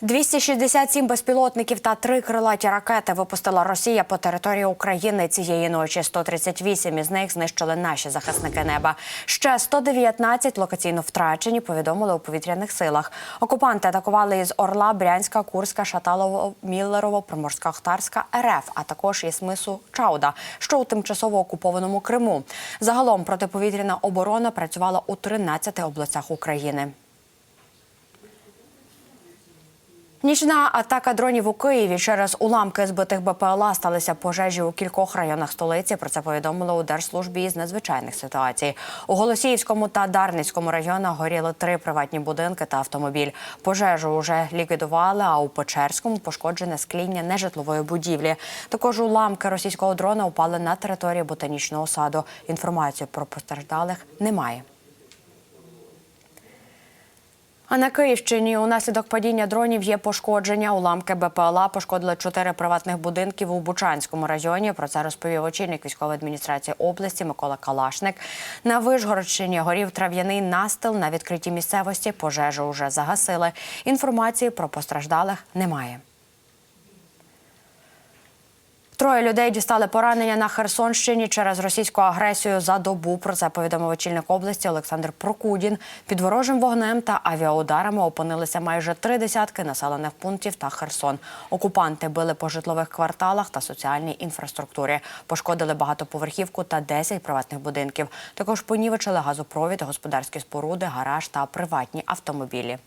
267 безпілотників та три крилаті ракети випустила Росія по території України цієї ночі. 138 із них знищили наші захисники неба. Ще 119 локаційно втрачені. Повідомили у повітряних силах. Окупанти атакували із Орла, Брянська, Курська, Шаталово, Міллерово, Приморська, Ахтарська, РФ, а також із мису Чауда, що у тимчасово окупованому Криму. Загалом протиповітряна оборона працювала у 13 областях України. Нічна атака дронів у Києві через уламки збитих БПЛА сталися пожежі у кількох районах столиці. Про це повідомили у Держслужбі із надзвичайних ситуацій. У Голосіївському та Дарницькому районах горіли три приватні будинки та автомобіль. Пожежу вже ліквідували. А у Печерському пошкоджене скління нежитлової будівлі. Також уламки російського дрона упали на території ботанічного саду. Інформацію про постраждалих немає. А на Київщині унаслідок падіння дронів є пошкодження. Уламки БПЛА пошкодили чотири приватних будинків у Бучанському районі. Про це розповів очільник військової адміністрації області Микола Калашник. На Вижгородщині горів трав'яний настил на відкритій місцевості. Пожежу вже загасили. Інформації про постраждалих немає. Троє людей дістали поранення на Херсонщині через російську агресію за добу. Про це повідомив очільник області Олександр Прокудін. Під ворожим вогнем та авіаударами опинилися майже три десятки населених пунктів та Херсон. Окупанти били по житлових кварталах та соціальній інфраструктурі. Пошкодили багатоповерхівку та 10 приватних будинків. Також понівечили газопровід, господарські споруди, гараж та приватні автомобілі.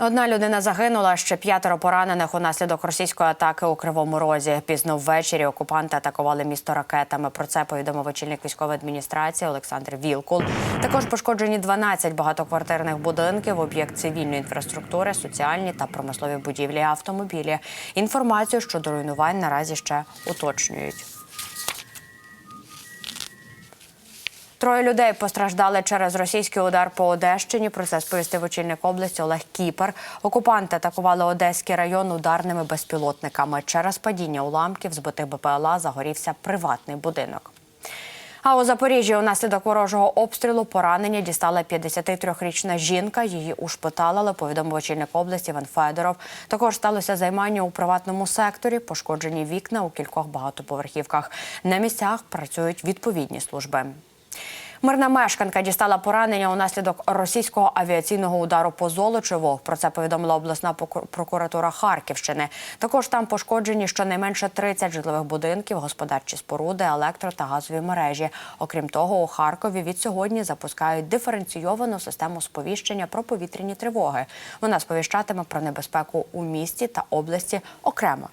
Одна людина загинула, ще п'ятеро поранених унаслідок російської атаки у Кривому Розі. Пізно ввечері окупанти атакували місто ракетами. Про це повідомив очільник військової адміністрації Олександр Вілкул. Також пошкоджені 12 багатоквартирних будинків, об'єкт цивільної інфраструктури, соціальні та промислові будівлі, автомобілі. Інформацію щодо руйнувань наразі ще уточнюють. Троє людей постраждали через російський удар по Одещині. Про це сповістив очільник області Олег Кіпер. Окупанти атакували Одеський район ударними безпілотниками. Через падіння уламків збитих БПЛА загорівся приватний будинок. А у Запоріжжі унаслідок ворожого обстрілу поранення дістала 53-річна жінка. Її ушпиталили, повідомив очільник області Іван Федоров. Також сталося займання у приватному секторі, пошкоджені вікна у кількох багатоповерхівках. На місцях працюють відповідні служби. Мирна мешканка дістала поранення унаслідок російського авіаційного удару по Золочеву. Про це повідомила обласна прокуратура Харківщини. Також там пошкоджені щонайменше 30 житлових будинків, господарчі споруди, електро та газові мережі. Окрім того, у Харкові від сьогодні запускають диференційовану систему сповіщення про повітряні тривоги. Вона сповіщатиме про небезпеку у місті та області окремо.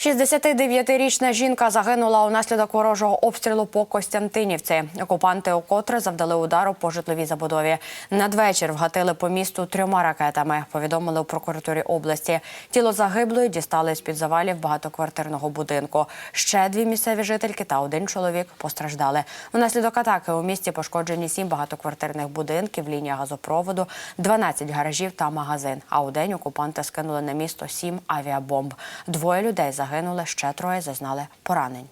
69-річна жінка загинула унаслідок ворожого обстрілу по Костянтинівці. Окупанти укотре завдали удару по житловій забудові. Надвечір вгатили по місту трьома ракетами. Повідомили у прокуратурі області. Тіло загиблої дістали з під завалів багатоквартирного будинку. Ще дві місцеві жительки та один чоловік постраждали. Унаслідок атаки у місті пошкоджені сім багатоквартирних будинків, лінія газопроводу, 12 гаражів та магазин. А у день окупанти скинули на місто сім авіабомб. Двоє людей загинули загинули, ще троє зазнали поранень.